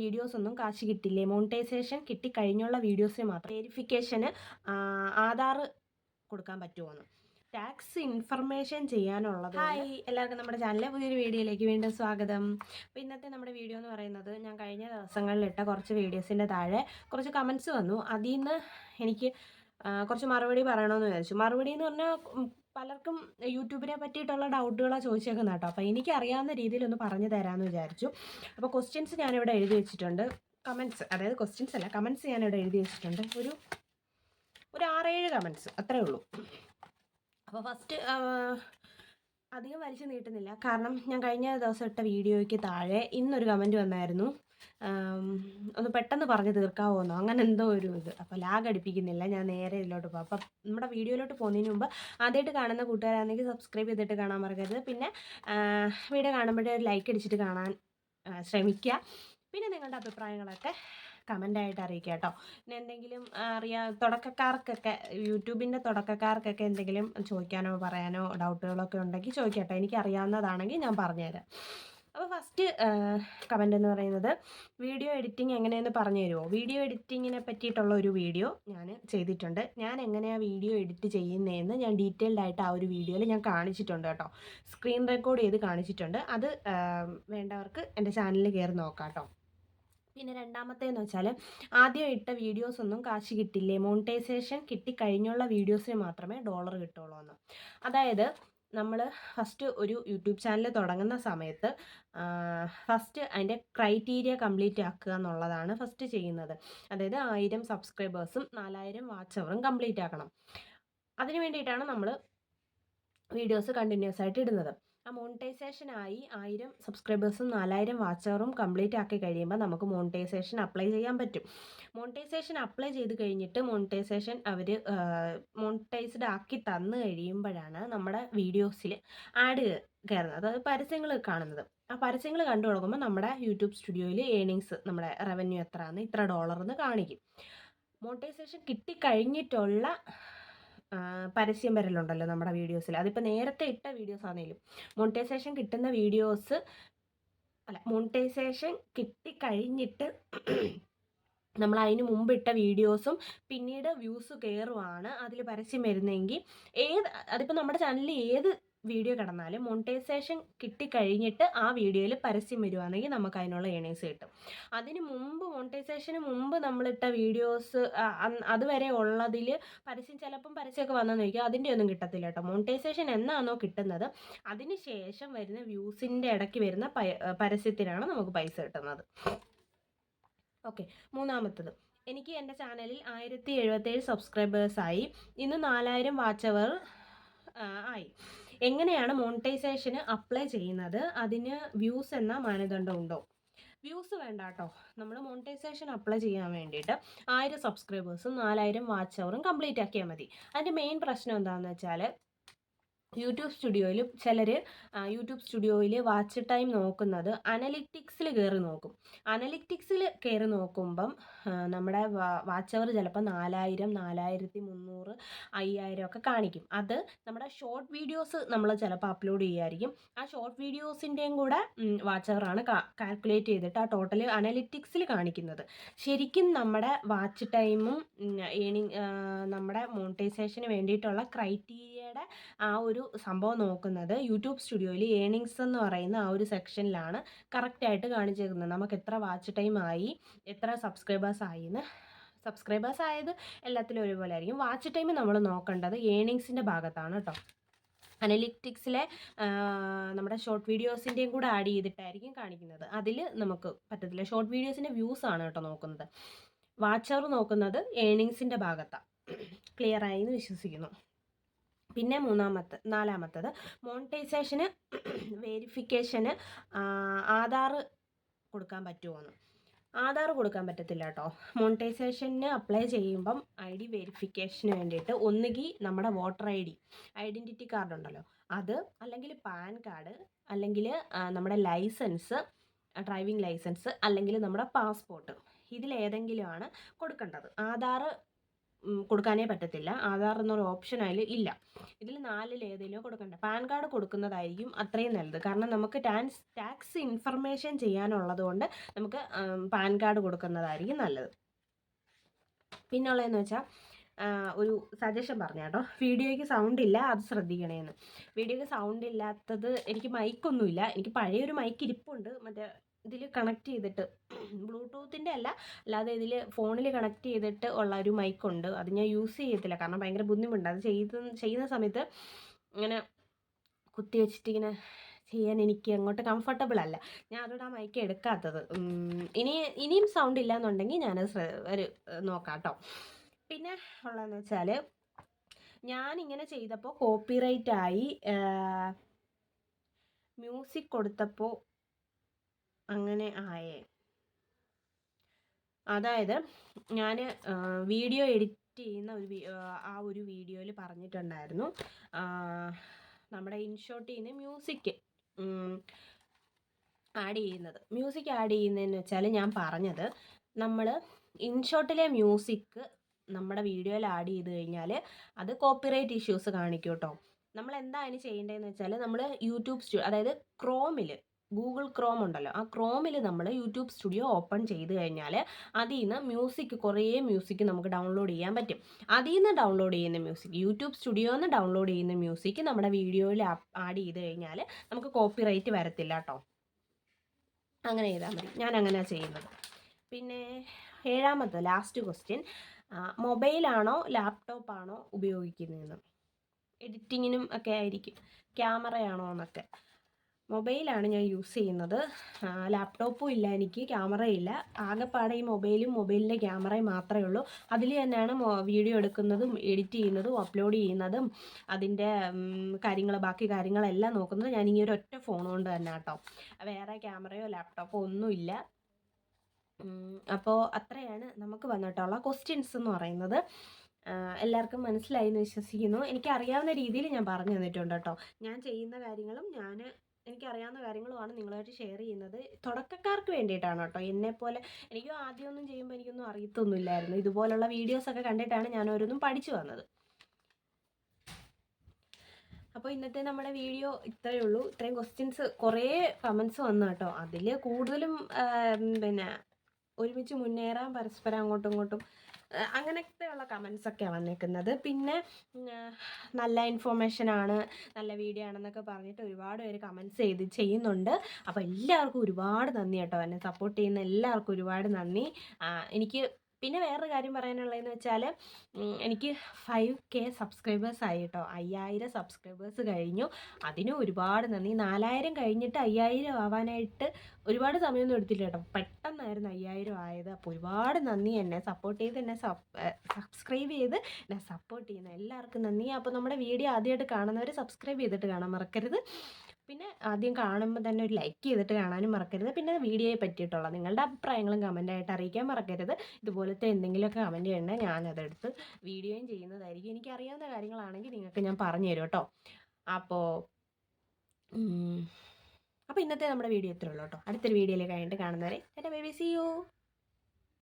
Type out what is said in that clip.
Videos ഒന്നും കാശ് കിട്ടില്ലേ? മോണിറ്റൈസേഷൻ കിട്ടിക്കഴിഞ്ഞുള്ള വീഡിയോസിന് മാത്രം വെരിഫിക്കേഷന് ആധാർ കൊടുക്കാൻ പറ്റുമോന്ന് ടാക്സ് ഇൻഫർമേഷൻ ചെയ്യാനുള്ളത് ഹായ് എല്ലാവർക്കും നമ്മുടെ ചാനലിലെ പുതിയൊരു വീഡിയോയിലേക്ക് വീണ്ടും സ്വാഗതം. അപ്പോൾ ഇന്നത്തെ നമ്മുടെ വീഡിയോ എന്ന് പറയുന്നത് ഞാൻ കഴിഞ്ഞ ദിവസങ്ങളിലിട്ട കുറച്ച് വീഡിയോസിന്റെ താഴെ കുറച്ച് കമൻസ് വന്നു. അതിൽ നിന്ന് എനിക്ക് കുറച്ച് മറുപടി പറയണമെന്ന് വിചാരിച്ചു. മറുപടി എന്ന് പറഞ്ഞാൽ പലർക്കും യൂട്യൂബിനെ പറ്റിയിട്ടുള്ള ഡൗട്ടുകളാണ് ചോദിച്ചേക്കുന്നത് കേട്ടോ അപ്പോൾ എനിക്ക് അറിയാവുന്ന രീതിയിൽ ഒന്ന് പറഞ്ഞു തരാമെന്ന് വിചാരിച്ചു. അപ്പോൾ ക്വസ്റ്റ്യൻസ് ഞാനിവിടെ എഴുതി വെച്ചിട്ടുണ്ട്. കമൻസ് അതായത് ക്വസ്റ്റ്യൻസ് അല്ല കമൻസ് ഞാനിവിടെ എഴുതി വെച്ചിട്ടുണ്ട്. ഒരു ഒരു ആറേഴ് കമൻസ് അത്രേ ഉള്ളൂ. അപ്പോൾ ഫസ്റ്റ് അധികം വലിച്ചു നീട്ടുന്നില്ല. കാരണം ഞാൻ കഴിഞ്ഞ ദിവസം ഇട്ട വീഡിയോയ്ക്ക് താഴെ ഇന്നൊരു കമന്റ് വന്നായിരുന്നു. ഒന്ന് പെട്ടെന്ന് പറഞ്ഞു തീർക്കാവോന്നോ? അങ്ങനെ എന്തോ ഒരു ഇത്. അപ്പോൾ ലാഗ് അടിപ്പിക്കുന്നില്ല. ഞാൻ നേരെ ഇതിലോട്ട് പോകാം അപ്പം നമ്മുടെ വീഡിയോയിലോട്ട് പോകുന്നതിന് മുമ്പ് ആദ്യമായിട്ട് കാണുന്ന കൂട്ടുകാരാണെങ്കിൽ സബ്സ്ക്രൈബ് ചെയ്തിട്ട് കാണാൻ മറക്കരുത്. പിന്നെ വീഡിയോ കാണുമ്പോഴേ ഒരു ലൈക്ക് അടിച്ചിട്ട് കാണാൻ ശ്രമിക്കുക. പിന്നെ നിങ്ങളുടെ അഭിപ്രായങ്ങളൊക്കെ കമന്റായിട്ട് അറിയിക്കുക കേട്ടോ. പിന്നെ എന്തെങ്കിലും അറിയാ തുടക്കക്കാർക്കൊക്കെ യൂട്യൂബിന്റെ തുടക്കക്കാർക്കൊക്കെ എന്തെങ്കിലും ചോദിക്കാനോ പറയാനോ ഡൗട്ടുകളൊക്കെ ഉണ്ടെങ്കിൽ ചോദിക്കട്ടെ. എനിക്ക് അറിയാവുന്നതാണെങ്കിൽ ഞാൻ പറഞ്ഞുതരാം. അപ്പോൾ ഫസ്റ്റ് കമന്റ് എന്ന് പറയുന്നത് വീഡിയോ എഡിറ്റിംഗ് എങ്ങനെയെന്ന് പറഞ്ഞു തരുമോ? വീഡിയോ എഡിറ്റിങ്ങിനെ പറ്റിയിട്ടുള്ള ഒരു വീഡിയോ ഞാൻ ചെയ്തിട്ടുണ്ട്. ഞാൻ എങ്ങനെയാണ് വീഡിയോ എഡിറ്റ് ചെയ്യുന്നതെന്ന് ഞാൻ ഡീറ്റെയിൽഡ് ആയിട്ട് ആ ഒരു വീഡിയോയിൽ ഞാൻ കാണിച്ചിട്ടുണ്ട് കേട്ടോ. സ്ക്രീൻ റെക്കോർഡ് ചെയ്ത് കാണിച്ചിട്ടുണ്ട്. അത് വേണ്ടവർക്ക് എന്റെ ചാനലിൽ കയറി നോക്കാം കേട്ടോ. പിന്നെ രണ്ടാമത്തേന്ന് വെച്ചാൽ ആദ്യം ഇട്ട വീഡിയോസ് ഒന്നും കാശ് കിട്ടില്ലേ? മോണിറ്റൈസേഷൻ കിട്ടിക്കഴിഞ്ഞുള്ള വീഡിയോസിന് മാത്രമേ ഡോളർ കിട്ടുള്ളൂ എന്ന് അതായത് നമ്മൾ ഫസ്റ്റ് ഒരു യൂട്യൂബ് ചാനൽ തുടങ്ങുന്ന സമയത്ത് ഫസ്റ്റ് അതിന്റെ ക്രൈറ്റീരിയ കംപ്ലീറ്റ് ആക്കുക എന്നുള്ളതാണ് ഫസ്റ്റ് ചെയ്യുന്നത്. അതായത് ആയിരം സബ്സ്ക്രൈബേഴ്സും നാലായിരം വാച്ച് അവറും കംപ്ലീറ്റ് ആക്കണം. അതിന് വേണ്ടിയിട്ടാണ് നമ്മൾ വീഡിയോസ് കണ്ടിന്യൂസ് ആയിട്ട് ഇടുന്നത്. ആ മോണിറ്റൈസേഷനായി ആയിരം സബ്സ്ക്രൈബേഴ്സും നാലായിരം വാച്ച് അവറും കംപ്ലീറ്റ് ആക്കി കഴിയുമ്പോൾ നമുക്ക് മോണിറ്റൈസേഷൻ അപ്ലൈ ചെയ്യാൻ പറ്റും. മോണിറ്റൈസേഷൻ അപ്ലൈ ചെയ്ത് കഴിഞ്ഞിട്ട് മോണിറ്റൈസേഷൻ അവർ മോണിറ്റൈസ്ഡ് ആക്കി തന്നു കഴിയുമ്പോഴാണ് നമ്മുടെ വീഡിയോസിൽ ആഡ് കയറുന്നത്. അതായത് പരസ്യങ്ങൾ കാണുന്നത്. ആ പരസ്യങ്ങൾ കണ്ടു തുടങ്ങുമ്പോൾ നമ്മുടെ യൂട്യൂബ് സ്റ്റുഡിയോയിൽ ഏണിങ്സ് നമ്മുടെ റവന്യൂ എത്രയാണെന്ന് ഇത്ര ഡോളർ എന്ന് കാണിക്കും. മോണിറ്റൈസേഷൻ കിട്ടിക്കഴിഞ്ഞിട്ടുള്ള പരസ്യം വരലുണ്ടല്ലോ നമ്മുടെ വീഡിയോസിൽ അതിപ്പോൾ നേരത്തെ ഇട്ട വീഡിയോസ് ആണെങ്കിലും മോണിറ്റൈസേഷൻ കിട്ടുന്ന വീഡിയോസ് അല്ല മോണിറ്റൈസേഷൻ കിട്ടിക്കഴിഞ്ഞിട്ട് നമ്മൾ അതിന് മുമ്പ് ഇട്ട വീഡിയോസും പിന്നീട് വ്യൂസ് കയറുവാണ് അതിൽ പരസ്യം വരുന്നതെങ്കിൽ ഏത് അതിപ്പോൾ നമ്മുടെ ചാനലിൽ ഏത് വീഡിയോ കിടന്നാലും മോണിറ്റൈസേഷൻ കിട്ടിക്കഴിഞ്ഞിട്ട് ആ വീഡിയോയിൽ പരസ്യം വരുവാണെങ്കിൽ നമുക്ക് അതിനുള്ള ഏണിങ്സ് കിട്ടും. അതിന് മുമ്പ് മോണിറ്റൈസേഷന് മുമ്പ് നമ്മളിട്ട വീഡിയോസ് അതുവരെ ഉള്ളതിൽ പരസ്യം ചിലപ്പം പരസ്യമൊക്കെ വന്നെന്ന് ചോദിക്കുക അതിന്റെ ഒന്നും കിട്ടത്തില്ല കേട്ടോ. മോണിറ്റൈസേഷൻ എന്നാണോ കിട്ടുന്നത് അതിന് ശേഷം വരുന്ന വ്യൂസിന്റെ ഇടയ്ക്ക് വരുന്ന പരസ്യത്തിനാണ് നമുക്ക് പൈസ കിട്ടുന്നത്. ഓക്കെ മൂന്നാമത്തത്. എനിക്ക് എന്റെ ചാനലിൽ ആയിരത്തി എഴുപത്തേഴ് സബ്സ്ക്രൈബേഴ്സായി ഇന്ന് നാലായിരം വാച്ചവർ ആയി. എങ്ങനെയാണ് മോണിറ്റൈസേഷന് അപ്ലൈ ചെയ്യുന്നത്? അതിന് വ്യൂസ് എന്ന മാനദണ്ഡം ഉണ്ടോ? വ്യൂസ് വേണ്ട കേട്ടോ നമ്മൾ മോണിറ്റൈസേഷൻ അപ്ലൈ ചെയ്യാൻ വേണ്ടിയിട്ട് ആയിരം സബ്സ്ക്രൈബേഴ്സും നാലായിരം വാച്ച് അവറും കംപ്ലീറ്റ് ആക്കിയാൽ മതി. അതിന്റെ മെയിൻ പ്രശ്നം എന്താണെന്ന് വെച്ചാൽ യൂട്യൂബ് സ്റ്റുഡിയോയിൽ ചിലർ യൂട്യൂബ് സ്റ്റുഡിയോയിൽ വാച്ച് ടൈം നോക്കുന്നത് അനലിറ്റിക്സിൽ കയറി നോക്കും. അനലിറ്റിക്സിൽ കയറി നോക്കുമ്പം നമ്മുടെ വാച്ച് അവർ ചിലപ്പോൾ നാലായിരം നാലായിരത്തി മുന്നൂറ് അയ്യായിരം ഒക്കെ കാണിക്കും. അത് നമ്മുടെ ഷോർട്ട് വീഡിയോസ് നമ്മൾ ചിലപ്പോൾ അപ്ലോഡ് ചെയ്യുമായിരിക്കും ആ ഷോർട്ട് വീഡിയോസിന്റെയും കൂടെ വാച്ച് അവറാണ് കാൽക്കുലേറ്റ് ചെയ്തിട്ട് ആ ടോട്ടൽ അനലിറ്റിക്സിൽ കാണിക്കുന്നത്. ശരിക്കും നമ്മുടെ വാച്ച് ടൈമും ഏണിങ് നമ്മുടെ മോണിറ്റൈസേഷന് വേണ്ടിയിട്ടുള്ള ക്രൈറ്റീരിയയുടെ ആ ഒരു സംഭവം നോക്കുന്നത് യൂട്യൂബ് സ്റ്റുഡിയോയിൽ ഏണിങ്സ് എന്ന് പറയുന്ന ആ ഒരു സെക്ഷനിലാണ് കറക്റ്റായിട്ട് കാണിച്ചേക്കുന്നത്. നമുക്ക് എത്ര വാച്ച് ടൈം ആയി എത്ര സബ്സ്ക്രൈബേഴ്സ് ആയി എന്ന് സബ്സ്ക്രൈബേഴ്സ് ആയത് എല്ലാത്തിലും ഒരുപോലെ ആയിരിക്കും. വാച്ച് ടൈം നമ്മൾ നോക്കേണ്ടത് ഏണിങ്സിന്റെ ഭാഗത്താണ് കേട്ടോ അനലിറ്റിക്സിലെ നമ്മുടെ ഷോർട്ട് വീഡിയോസിന്റെയും കൂടെ ആഡ് ചെയ്തിട്ടായിരിക്കും കാണിക്കുന്നത്. അതിൽ നമുക്ക് പറ്റത്തില്ല. ഷോർട്ട് വീഡിയോസിന്റെ വ്യൂസ് ആണ് കേട്ടോ നോക്കുന്നത്. വാച്ചർ നോക്കുന്നത് ഏണിങ്സിന്റെ ഭാഗത്താണ് ക്ലിയർ ആയി എന്ന് വിശ്വസിക്കുന്നു. പിന്നെ മൂന്നാമത്തെ നാലാമത്തത് മോണിറ്റൈസേഷന് വേരിഫിക്കേഷന് ആധാർ കൊടുക്കാൻ പറ്റുമോ എന്ന് ആധാർ കൊടുക്കാൻ പറ്റത്തില്ല കേട്ടോ മോണിറ്റൈസേഷന് അപ്ലൈ ചെയ്യുമ്പം ഐ ഡി വെരിഫിക്കേഷന് വേണ്ടിയിട്ട് ഒന്നുകിൽ നമ്മുടെ voter I D identity card ഉണ്ടല്ലോ അത് അല്ലെങ്കിൽ പാൻ കാർഡ് അല്ലെങ്കിൽ നമ്മുടെ ലൈസൻസ് ഡ്രൈവിംഗ് ലൈസൻസ് അല്ലെങ്കിൽ നമ്മുടെ പാസ്പോർട്ട് ഇതിലേതെങ്കിലുമാണ് കൊടുക്കേണ്ടത്. ആധാർ കൊടുക്കാനേ പറ്റത്തില്ല. ആധാർ എന്നൊരു ഓപ്ഷൻ അതിൽ ഇല്ല. ഇതിൽ നാലിൽ ഏതെങ്കിലും കൊടുക്കണ്ട. പാൻ കാർഡ് കൊടുക്കുന്നതായിരിക്കും അത്രയും നല്ലത്. കാരണം നമുക്ക് ടാൻസ് ടാക്സ് ഇൻഫർമേഷൻ ചെയ്യാനുള്ളത് കൊണ്ട് നമുക്ക് പാൻ കാർഡ് കൊടുക്കുന്നതായിരിക്കും നല്ലത്. പിന്നുള്ളതെന്ന് വെച്ചാൽ ഒരു സജഷൻ പറഞ്ഞു കേട്ടോ. വീഡിയോയ്ക്ക് സൗണ്ട് ഇല്ല അത് ശ്രദ്ധിക്കണേന്ന്. വീഡിയോയ്ക്ക് സൗണ്ട് ഇല്ലാത്തത് എനിക്ക് മൈക്കൊന്നുമില്ല എനിക്ക് പഴയൊരു മൈക്ക് ഇരിപ്പുണ്ട്. മറ്റേ ഇതിൽ കണക്ട് ചെയ്തിട്ട് ബ്ലൂടൂത്തിന്റെ അല്ല അല്ലാതെ ഇതിൽ ഫോണിൽ കണക്ട് ചെയ്തിട്ട് ഉള്ള ഒരു മൈക്കുണ്ട് അത് ഞാൻ യൂസ് ചെയ്യത്തില്ല. കാരണം ഭയങ്കര ബുദ്ധിമുട്ടാണ് അത് ചെയ്ത് ചെയ്യുന്ന സമയത്ത് ഇങ്ങനെ കുത്തി വെച്ചിട്ട് ഇങ്ങനെ ചെയ്യാൻ എനിക്ക് അങ്ങോട്ട് കംഫർട്ടബിൾ അല്ല. ഞാൻ അതുകൊണ്ട് ആ മൈക്ക് എടുക്കാത്തത്. ഇനി ഇനിയും സൗണ്ട് ഇല്ല എന്നുണ്ടെങ്കിൽ ഞാനത് ഒരു നോക്കാം കേട്ടോ പിന്നെ ഉള്ളതെന്ന് വെച്ചാൽ ഞാനിങ്ങനെ ചെയ്തപ്പോൾ കോപ്പിറൈറ്റ് ആയി മ്യൂസിക് കൊടുത്തപ്പോൾ അങ്ങനെ ആയേ. അതായത് ഞാൻ വീഡിയോ എഡിറ്റ് ചെയ്യുന്ന ഒരു ആ, ഒരു വീഡിയോയിൽ പറഞ്ഞിട്ടുണ്ടായിരുന്നു. നമ്മുടെ ഇൻഷോട്ടിൽ നിന്ന് മ്യൂസിക് ആഡ് ചെയ്യുന്നത്. മ്യൂസിക് ആഡ് ചെയ്യുന്നതെന്ന് വെച്ചാൽ ഞാൻ പറഞ്ഞത് നമ്മൾ ഇൻഷോട്ടിലെ മ്യൂസിക് നമ്മുടെ വീഡിയോയിൽ ആഡ് ചെയ്ത് കഴിഞ്ഞാൽ അത് കോപ്പിറൈറ്റ് ഇഷ്യൂസ് കാണിക്കും കേട്ടോ നമ്മൾ എന്താണ് ചെയ്യേണ്ടതെന്ന് വെച്ചാൽ നമ്മൾ യൂട്യൂബ് സ്റ്റുഡിയോ അതായത് ക്രോമിൽ ഗൂഗിൾ ക്രോം ഉണ്ടല്ലോ. ആ ക്രോമിൽ നമ്മൾ യൂട്യൂബ് സ്റ്റുഡിയോ ഓപ്പൺ ചെയ്ത് കഴിഞ്ഞാൽ അതിൽ നിന്ന് മ്യൂസിക് കുറേ മ്യൂസിക് നമുക്ക് ഡൗൺലോഡ് ചെയ്യാൻ പറ്റും. അതിൽ നിന്ന് ഡൗൺലോഡ് ചെയ്യുന്ന മ്യൂസിക് യൂട്യൂബ് സ്റ്റുഡിയോയിൽ നിന്ന് ഡൗൺലോഡ് ചെയ്യുന്ന മ്യൂസിക് നമ്മുടെ വീഡിയോയിൽ ആഡ് ചെയ്ത് കഴിഞ്ഞാൽ നമുക്ക് കോപ്പിറൈറ്റ് വരത്തില്ല കേട്ടോ. അങ്ങനെ ചെയ്താൽ മതി. ഞാൻ അങ്ങനെയാണ് ചെയ്യുന്നത്. പിന്നെ ഏഴാമത്തെ ലാസ്റ്റ് ക്വസ്റ്റ്യൻ. മൊബൈലാണോ ലാപ്ടോപ്പാണോ ഉപയോഗിക്കുന്നതെന്ന്? എഡിറ്റിങ്ങിനും ഒക്കെ ആയിരിക്കും. ക്യാമറയാണോ എന്നൊക്കെ. മൊബൈലാണ് ഞാൻ യൂസ് ചെയ്യുന്നത്. ലാപ്ടോപ്പും ഇല്ല എനിക്ക് ക്യാമറയില്ല ആകെപ്പാടെ ഈ മൊബൈലും മൊബൈലിന്റെ ക്യാമറയും മാത്രമേ ഉള്ളൂ. അതിൽ തന്നെയാണ് വീഡിയോ എടുക്കുന്നതും എഡിറ്റ് ചെയ്യുന്നതും അപ്ലോഡ് ചെയ്യുന്നതും അതിന്റെ കാര്യങ്ങൾ ബാക്കി കാര്യങ്ങളെല്ലാം നോക്കുന്നത് ഞാൻ ഈ ഒരു ഒറ്റ ഫോൺ കൊണ്ട് തന്നെ കേട്ടോ വേറെ ക്യാമറയോ ലാപ്ടോപ്പോ ഒന്നുമില്ല അപ്പോൾ അത്രയാണ് നമുക്ക് വന്നിട്ടുള്ള ക്വസ്റ്റ്യൻസ് എന്ന് പറയുന്നത്. എല്ലാവർക്കും മനസ്സിലായി എന്ന് വിശ്വസിക്കുന്നു. എനിക്ക് അറിയാവുന്ന രീതിയിൽ ഞാൻ പറഞ്ഞു തന്നിട്ടുണ്ട് കേട്ടോ ഞാൻ ചെയ്യുന്ന കാര്യങ്ങളും ഞാൻ എനിക്കറിയാവുന്ന കാര്യങ്ങളുമാണ് നിങ്ങളായിട്ട് ഷെയർ ചെയ്യുന്നത്. തുടക്കക്കാർക്ക് വേണ്ടിയിട്ടാണ് കേട്ടോ. എനിക്കും ആദ്യമൊന്നും ചെയ്യുമ്പോൾ എനിക്കൊന്നും അറിയത്തൊന്നുമില്ലായിരുന്നു. ഇതുപോലുള്ള വീഡിയോസൊക്കെ കണ്ടിട്ടാണ് ഞാൻ ഓരോന്നും പഠിച്ചു വന്നത്. അപ്പോൾ ഇന്നത്തെ നമ്മുടെ വീഡിയോ ഇത്രയേ ഉള്ളൂ. ഇത്രയും ക്വസ്റ്റ്യൻസ് കുറേ കമൻസ് വന്നു കേട്ടോ. അതിൽ കൂടുതലും പിന്നെ ഒരുമിച്ച് മുന്നേറാൻ പരസ്പരം അങ്ങോട്ടും ഇങ്ങോട്ടും അങ്ങനത്തെയുള്ള കമൻസ് ഒക്കെയാണ് വന്നേക്കുന്നത്. പിന്നെ നല്ല ഇൻഫോർമേഷൻ ആണ് നല്ല വീഡിയോ ആണെന്നൊക്കെ പറഞ്ഞിട്ട് ഒരുപാട് പേര് കമൻസ് ചെയ്ത് ചെയ്യുന്നുണ്ട്. അപ്പോൾ എല്ലാവർക്കും ഒരുപാട് നന്ദി കേട്ടോ. എന്നെ സപ്പോർട്ട് ചെയ്യുന്ന എല്ലാവർക്കും ഒരുപാട് നന്ദി. എനിക്ക് പിന്നെ വേറൊരു കാര്യം പറയാനുള്ളതെന്ന് വെച്ചാൽ എനിക്ക് ഫൈവ് കെ സബ്സ്ക്രൈബേഴ്സ് ആയി കേട്ടോ അയ്യായിരം സബ്സ്ക്രൈബേഴ്സ് കഴിഞ്ഞു. അതിന് ഒരുപാട് നന്ദി. നാലായിരം കഴിഞ്ഞിട്ട് അയ്യായിരം ആവാനായിട്ട് ഒരുപാട് സമയമൊന്നും എടുത്തില്ല കേട്ടോ പെട്ടെന്നായിരുന്നു അയ്യായിരം ആയത്. അപ്പോൾ ഒരുപാട് നന്ദി. എന്നെ സപ്പോർട്ട് ചെയ്ത് എന്നെ സബ്സ്ക്രൈബ് ചെയ്ത് എന്നെ സപ്പോർട്ട് ചെയ്യുന്ന എല്ലാവർക്കും നന്ദി. അപ്പോൾ നമ്മുടെ വീഡിയോ ആദ്യമായിട്ട് കാണുന്നവർ സബ്സ്ക്രൈബ് ചെയ്തിട്ട് കാണാൻ മറക്കരുത്. പിന്നെ ആദ്യം കാണുമ്പോൾ തന്നെ ഒരു ലൈക്ക് ചെയ്തിട്ട് കാണാനും മറക്കരുത്. പിന്നെ വീഡിയോയെ പറ്റിയിട്ടുള്ള നിങ്ങളുടെ അഭിപ്രായങ്ങളും കമന്റായിട്ട് അറിയിക്കാൻ മറക്കരുത്. ഇതുപോലത്തെ എന്തെങ്കിലുമൊക്കെ കമന്റ് ചെയ്യണ്ടേ ഞാനതെടുത്ത് വീഡിയോയും ചെയ്യുന്നതായിരിക്കും. എനിക്ക് എനിക്കറിയാവുന്ന കാര്യങ്ങളാണെങ്കിൽ നിങ്ങൾക്ക് ഞാൻ പറഞ്ഞു തരും കേട്ടോ. അപ്പോൾ അപ്പോൾ ഇന്നത്തെ നമ്മുടെ വീഡിയോ ഇത്രേ ഉള്ളൂ കേട്ടോ. അടുത്തൊരു വീഡിയോയിൽ കഴിഞ്ഞിട്ട് കാണുന്നവരെ എന്റെ ബേബി സി യു